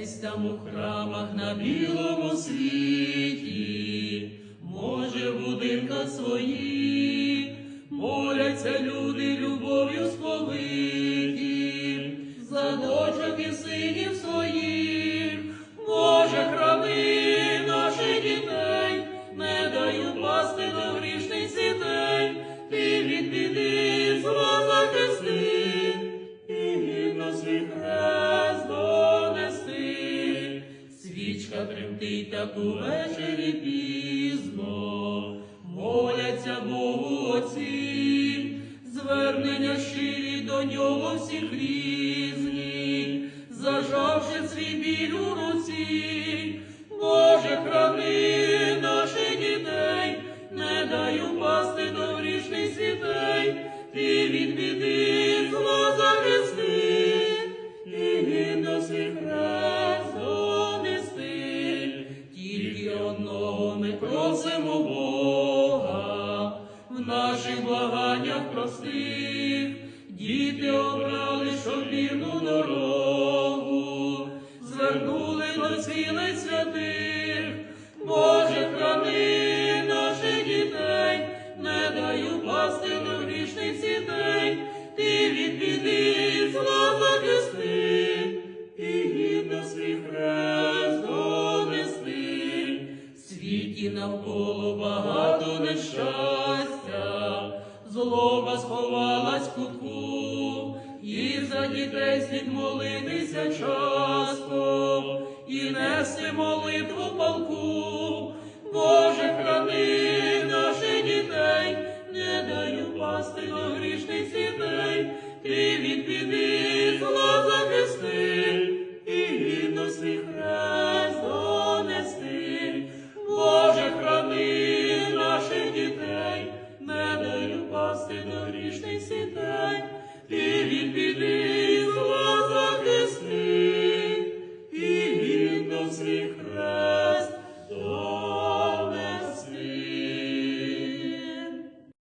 Десь там у храмах на білому світі, може, в будинках своїх, моляться люди любов'ю сповиті, за дочок і синів своїх, може, храни наших дітей, не дай упасти до грішних сітей, ти від біди Тремтить так увечері пізно, моляться Богу отці, звернення щирі до нього всіх різні, зажавши свій біль у руці, наших благаннях простих, світі навколо багато нещастя, злоба сховалась в кутку, і за дітей слід молитися часто, і нести молитву полку. Боже,